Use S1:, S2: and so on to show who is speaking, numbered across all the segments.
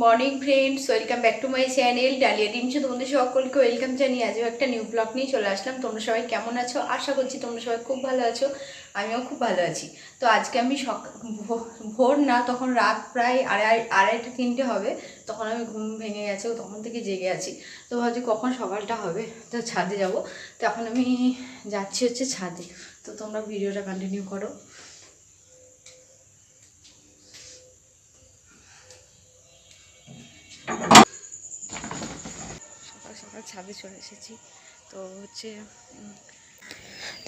S1: Back to my channel Dalia Dimchu তোমাদের সকলকে welcome জানিয়ে আজও একটা নিউ ব্লগ নিয়ে চলে আসলাম। তোমরা সবাই কেমন আছো? আশা করছি তোমরা সবাই খুব ভালো আছো। আমিও খুব ভালো আছি। তো, আজকে আমি সক ভো- ভোর না, তখন রাত প্রায় আড়াই আড়াইটা তিনটে হবে। তখন আমি ঘুম ভেঙে গেছে তখন থেকে জেগে আছি। তো, ভাবছি কখন সকালটা হবে? তো, ছাদে যাব। তো, এখন আমি যাচ্ছি হচ্ছে ছাদে। তো, তোমরা ভিডিওটা কন্টিনিউ করো সকাল সকাল ছাদে চলে এসেছি। তো হচ্ছে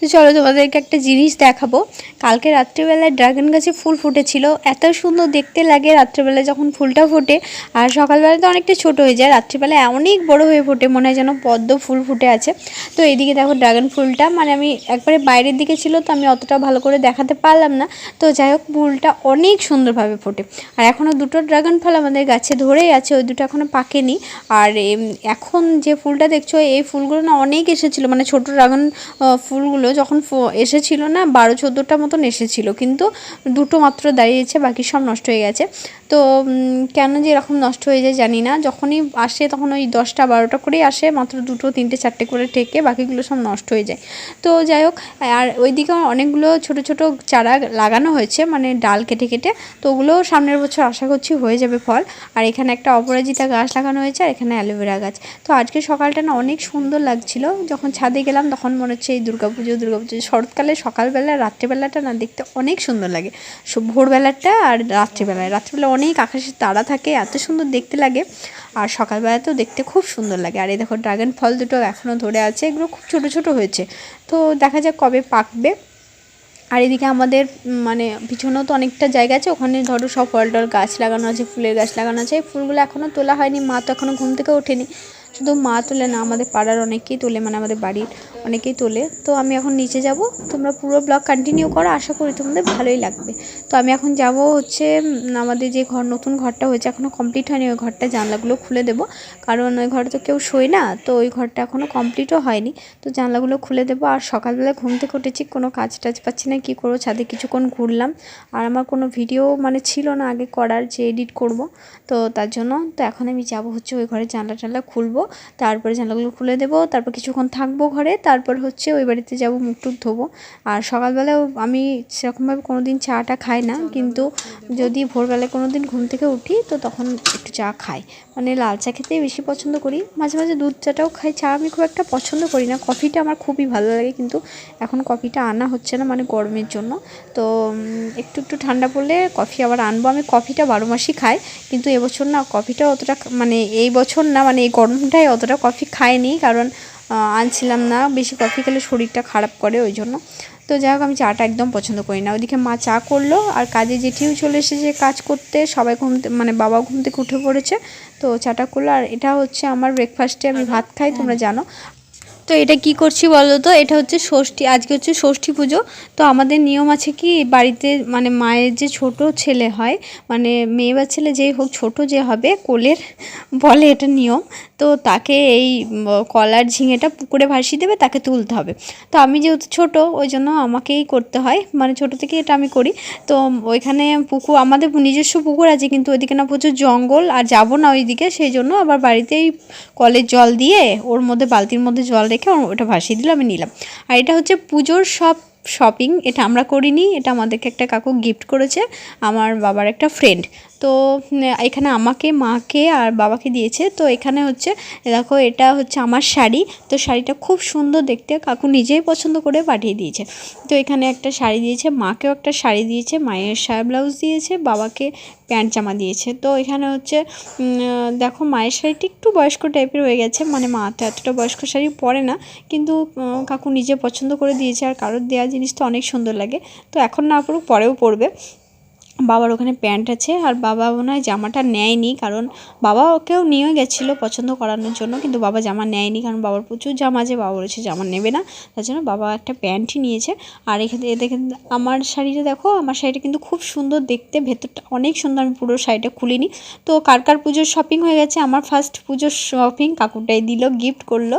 S2: তো চলো তোমাদেরকে একটা জিনিস দেখাবো। কালকে রাত্রিবেলায় ড্রাগন গাছে ফুল ফুটেছিল। এত সুন্দর দেখতে লাগে রাত্রিবেলায় যখন ফুলটা ফোটে। আর সকালবেলা তো অনেকটা ছোট হয়ে যায়। রাত্রিবেলায় অনেক বড় হয়ে ফোটে। মনে হয় যেন পদ্ম ফুল ফুটে আছে। তো এদিকে দেখো ড্রাগন ফুলটা। মানে আমি একবারে বাইরের দিকে ছিল, তো আমি অতটা ভালো করে দেখাতে পারলাম না। তো যাই হোক, ফুলটা অনেক সুন্দরভাবে ফোটে। আর এখনও দুটো ড্রাগন ফল আমাদের গাছে ধরেই আছে। ওই দুটো এখনও পাকেনি। আর এখন যে ফুলটা দেখছ, এই ফুলগুলো না অনেক এসেছিল। মানে ছোট ড্রাগন ফুলগুলো যখন এসেছিল না, বারো চোদ্দোটা মতন এসেছিল, কিন্তু দুটো মাত্র দাঁড়িয়েছে, বাকি সব নষ্ট হয়ে গেছে। তো কেন যে এরকম নষ্ট হয়ে যায় জানি না। যখনই আসে তখন ওই দশটা বারোটা করেই আসে, মাত্র দুটো, তিনটে, চারটে করে ঠেকে বাকিগুলো সব নষ্ট হয়ে যায়। তো যাই হোক, আর ওইদিকে অনেকগুলো ছোট ছোট চারা লাগানো হয়েছে মানে ডাল কেটে কেটে। তো ওগুলো সামনের বছর আশা করছি হয়ে যাবে ফল। আর এখানে একটা অপরাজিতা গাছ লাগানো হয়েছে, আর এখানে অ্যালোভেরা গাছ। তো আজকে সকালটা না অনেক সুন্দর লাগছিল। যখন ছাদে গেলাম তখন মনে হচ্ছে এই দুর্গাপুজো দুর্গাপুজো। শরৎকালে, সকালবেলা, রাত্রেবেলাটা না দেখতে অনেক সুন্দর লাগে। ভোরবেলাটা আর রাত্রিবেলায়। রাত্রিবেলা অনেক আকাশের তারা থাকে, এত সুন্দর দেখতে লাগে। আর সকালবেলাতেও দেখতে খুব সুন্দর লাগে। আর এই দেখো, ড্রাগন ফল দুটো এখনও ধরে আছে, এগুলো খুব ছোট ছোট হয়েছে। তো দেখা যাক কবে পাকবে। আর এদিকে আমাদের মানে পিছনেও তো অনেকটা জায়গা আছে, ওখানে ধরো সব ফল টল গাছ লাগানো আছে, ফুলের গাছ লাগানো আছে। এই ফুলগুলো এখনও তোলা হয়নি, মা তো এখনও ঘুম থেকে ওঠেনি। শুধু মা তোলে না, আমাদের পাড়ার অনেকেই তোলে মানে আমাদের বাড়ির অনেকেই তোলে। তো আমি এখন নিচে যাব। তোমরা পুরো ব্লগ কন্টিনিউ করো, আশা করি তোমাদের ভালোই লাগবে। তো আমি এখন যাব হচ্ছে আমাদের যে ঘর, নতুন ঘরটা হয়েছে এখনও কমপ্লিট হয়নি। ওই ঘরটা জানলাগুলো খুলে দেবো। কারণ ওই ঘরে তো কেউ শোয় না, তো ওই ঘরটা এখনও কমপ্লিটও হয়নি। তো জানলাগুলো খুলে দেবো। আর সকালবেলা ঘুম থেকে উঠেছি, কোনো কাজ টাজ পাচ্ছি না, কী করব? ছাদে কিছুক্ষণ ঘুরলাম। আর আমার কোনো ভিডিও মানে ছিল না, আগে করার যে এডিট করব। তো তার জন্য, তো এখন আমি যাব হচ্ছে ওই ঘরে জানলা টানলা খুলবো। তারপরে জানলাগুলো খুলে দেবো তারপর কিছুক্ষণ থাকব ঘরে তারপর হচ্ছে ওই বাড়িতে যাব মুখ টুক ধোবো। আর সকালবেলাও আমি সেরকমভাবে কোনো দিন চাটা খাই না কিন্তু যদি ভোরবেলায় কোনো দিন ঘুম থেকে উঠি তো তখন একটু চা খাই। মানে লাল চা খেতেই বেশি পছন্দ করি। মাঝে মাঝে দুধ চাটাও খাই। চা আমি খুব একটা পছন্দ করি না। কফিটা আমার খুবই ভালো লাগে কিন্তু এখন কফিটা আনা হচ্ছে না মানে গরমের জন্য। তো একটু একটু ঠান্ডা পড়লে কফি আবার আনব। আমি কফিটা বারো মাসই খাই কিন্তু এবছর না কফিটা অতটা মানে এই বছর না মানে এই গরমটায় অতটা কফি খাইনি কারণ আনছিলাম না। বেশি কফি খেলে শরীরটা খারাপ করে ওই জন্য। তো যাই হোক আমি চাটা একদম পছন্দ করি না। ওইদিকে মা চা করল আর কাজে জেঠিও চলে এসেছে কাজ করতে। সবাই ঘুমতে মানে বাবা ঘুম থেকে উঠে পড়েছে। তো চাটা করল আর এটা হচ্ছে আমার ব্রেকফাস্টে আমি ভাত খাই তোমরা জানো। তো এটা কি করছি বলো তো? এটা হচ্ছে ষষ্ঠী, আজকে হচ্ছে ষষ্ঠী পুজো। তো আমাদের নিয়ম আছে কি, বাড়িতে মানে মায়ের যে ছোট ছেলে হয় মানে মেয়ে বা ছেলে যেই হোক, ছোট যে হবে, কোলের বলে এটা নিয়ম। তো তাকে এই কলার ঝিঙেটা পুকুরে ভাসিয়ে দেবে, তাকে তুলতে হবে। তো আমি যেহেতু ছোট, ওই জন্য আমাকেই করতে হয়। মানে ছোট থেকে এটা আমি করি। তো ওইখানে পুকুর, আমাদের নিজস্ব পুকুর আছে, কিন্তু ওইদিকে না প্রচুর জঙ্গল, আর যাব না ওইদিকে। সেই জন্য আবার বাড়িতেই কলের জল দিয়ে, ওর মধ্যে বালতির মধ্যে জল রেখে ও- ওটা ভাসিয়ে দিল আমি নিলাম। আর এটা হচ্ছে পুজোর সব শপিং এটা আমরা করিনি, এটা আমাদেরকে একটা কাকু গিফট করেছে, আমার বাবার একটা ফ্রেন্ড তো এখানে আমাকে, মাকে আর বাবাকে দিয়েছে, তো এখানে হচ্ছে, দেখো এটা হচ্ছে আমার শাড়ি, তো শাড়িটা খুব সুন্দর দেখতে, কাকু নিজেই পছন্দ করে পাঠিয়ে দিয়েছে। তো এখানে একটা শাড়ি দিয়েছে, মাকেও একটা শাড়ি দিয়েছে, মায়ের শাড়ি ব্লাউজ দিয়েছে, বাবাকে প্যান্ট জামা দিয়েছে। তো এখানে হচ্ছে দেখো মায়ের শাড়িটি একটু বয়স্ক টাইপের হয়ে গেছে মানে মা তো এতটা বয়স্ক শাড়ি পরে না, কিন্তু কাকু নিজে পছন্দ করে দিয়েছে, আর কারোর দেওয়া জিনিস তো অনেক সুন্দর লাগে। তো এখন না পড়ুক, পরেও পরবে বাবার ওখানে প্যান্ট আছে আর বাবা মনে হয় জামাটা নেয়নি কারণ বাবা ওকেও নিয়ে গেছিল পছন্দ করানোর জন্য কিন্তু বাবা জামা নেয়নি কারণ বাবার প্রচুর জামা আছে, বাবা বলেছে জামা নেবে না। তার জন্য বাবা একটা প্যান্টই নিয়েছে। আর এখানে দেখেন, আমার শাড়িটা দেখো, আমার শাড়িটা কিন্তু খুব সুন্দর দেখতে, ভেতরটা অনেক সুন্দর, আমি পুরো শাড়িটা খুলিনি। তো কার কার পুজোর শপিং হয়ে গেছে, আমার ফার্স্ট পুজোর শপিং কাকুটাই দিল গিফট করল।